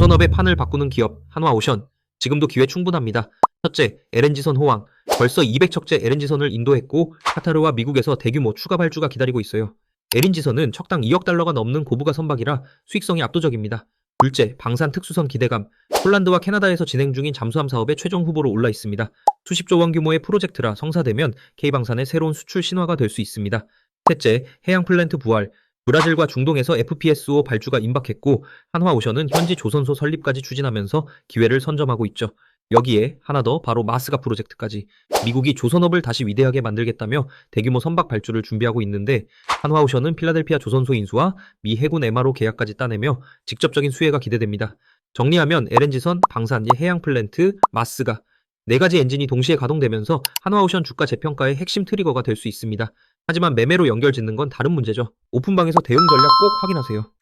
조선업의 판을 바꾸는 기업 한화오션 지금도 기회 충분합니다. 첫째, LNG선 호황. 벌써 200척째 LNG선을 인도했고 카타르와 미국에서 대규모 추가 발주가 기다리고 있어요. LNG선은 척당 2억 달러가 넘는 고부가 선박이라 수익성이 압도적입니다. 둘째, 방산 특수선 기대감. 폴란드와 캐나다에서 진행 중인 잠수함 사업의 최종 후보로 올라 있습니다. 수십조 원 규모의 프로젝트라 성사되면 K방산의 새로운 수출 신화가 될 수 있습니다. 셋째, 해양 플랜트 부활. 브라질과 중동에서 FPSO 발주가 임박했고 한화오션은 현지 조선소 설립까지 추진하면서 기회를 선점하고 있죠. 여기에 하나 더 바로 마스가 프로젝트까지 미국이 조선업을 다시 위대하게 만들겠다며 대규모 선박 발주를 준비하고 있는데 한화오션은 필라델피아 조선소 인수와 미 해군 MRO 계약까지 따내며 직접적인 수혜가 기대됩니다. 정리하면 LNG선, 방산, 해양 플랜트, 마스가 네 가지 엔진이 동시에 가동되면서 한화오션 주가 재평가의 핵심 트리거가 될 수 있습니다. 하지만 매매로 연결 짓는 건 다른 문제죠. 오픈방에서 대응 전략 꼭 확인하세요.